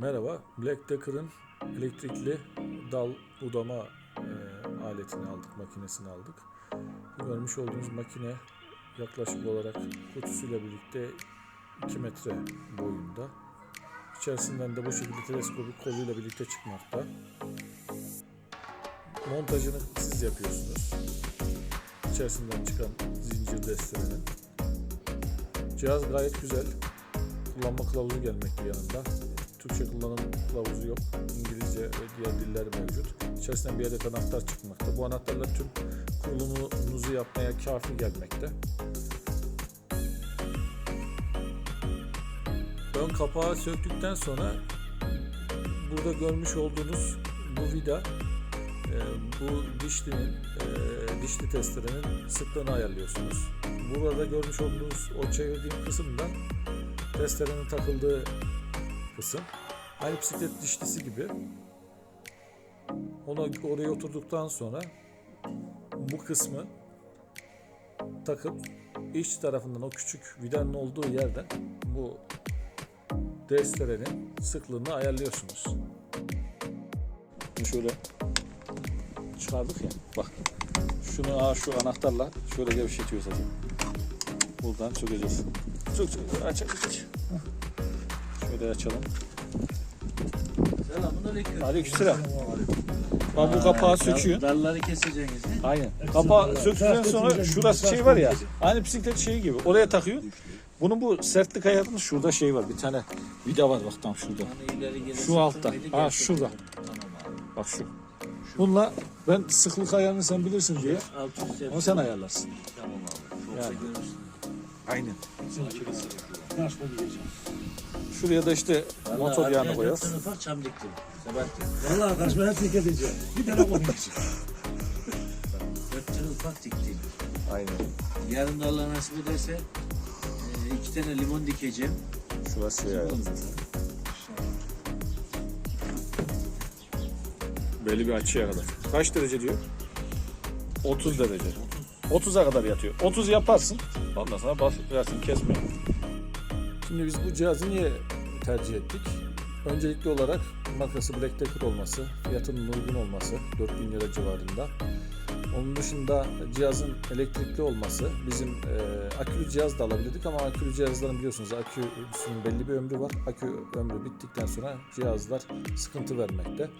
Merhaba, Black Decker'ın elektrikli dal budama e, aletini aldık, makinesini aldık. Görmüş olduğunuz makine yaklaşık olarak kutusuyla birlikte 2 metre boyunda. İçerisinden de bu şekilde teleskopik koluyla birlikte çıkmakta. Montajını siz yapıyorsunuz. İçerisinden çıkan zincir destelerinin. Cihaz gayet güzel. Kullanma kılavuzu gelmekte yanında. Türkçe kullanım kılavuzu yok. İngilizce ve diğer diller mevcut. İçerisinden bir adet anahtar çıkmakta. Bu anahtarla tüm kurulumunuzu yapmaya kafi gelmekte. Ön kapağı söktükten sonra burada görmüş olduğunuz bu vida e, bu dişlinin e, dişli testerenin sıklığını ayarlıyorsunuz. Burada görmüş olduğunuz o çevirdiğim kısım da testerenin takıldığı kısım. Aynı bisiklet dişlisi gibi. Ona oraya oturduktan sonra bu kısmı takıp iç tarafından o küçük vidanın olduğu yerden bu desterenin sıklığını ayarlıyorsunuz. Bunu şöyle çıkardık ya. Bak. Şunu aa, şu anahtarla şöyle gevşetiyoruz hadi. Buradan sökeceğiz. Sök sök aç aç aç. Şöyle açalım. Selamünaleyküm. Aleykümselam. Bak bu kapağı söküyor. Dalları keseceğiniz? Aynen. Kapağı söktükten sonra şurası şey var ya. Aynı bisiklet şeyi gibi. Oraya takıyor. Bunun bu sertlik ayarının şurada şey var. Bir tane vida var bak tam şurada. Hani Şu altta. Ha, şurada. Bak şu. Bununla ben sıklık ayarını sen bilirsin diye 600 onu sen ayarlarsın. Tamam abi. Çok Yani. Da görürsün. Aynen. Şuraya da işte Vallahi motor yağını koyarız. tane ufak çam diktim. Sebahattin. Vallahi kaç ben tek edeceğim. Bir tane koyayım. Dört tane ufak diktim. Aynen. Yarın da Allah nasip ederse e, iki tane limon dikeceğim. Şurası ayarlı. Belli bir açıya kadar. Kaç derece diyor? 30 derece. 30'a kadar yatıyor. 30 yaparsın. Ondan sonra bas, versin kesmiyor. Şimdi biz bu cihazı niye tercih ettik? Öncelikli olarak markası Black Decker olması, fiyatının uygun olması 4000 lira civarında. Onun dışında cihazın elektrikli olması, bizim e, akülü cihaz da alabilirdik ama akülü cihazların biliyorsunuz aküsünün belli bir ömrü var. Akü ömrü bittikten sonra cihazlar sıkıntı vermekte.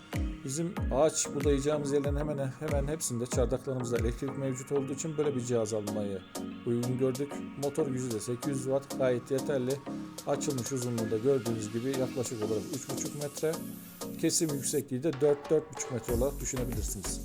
Bizim ağaç budayacağımız yerlerin hemen hemen hepsinde çardaklarımızda elektrik mevcut olduğu için böyle bir cihaz almayı uygun gördük. Motor gücü de 800 watt gayet yeterli. Açılmış uzunluğu da gördüğünüz gibi yaklaşık olarak 3,5 metre. Kesim yüksekliği de 4-4,5 metre olarak düşünebilirsiniz.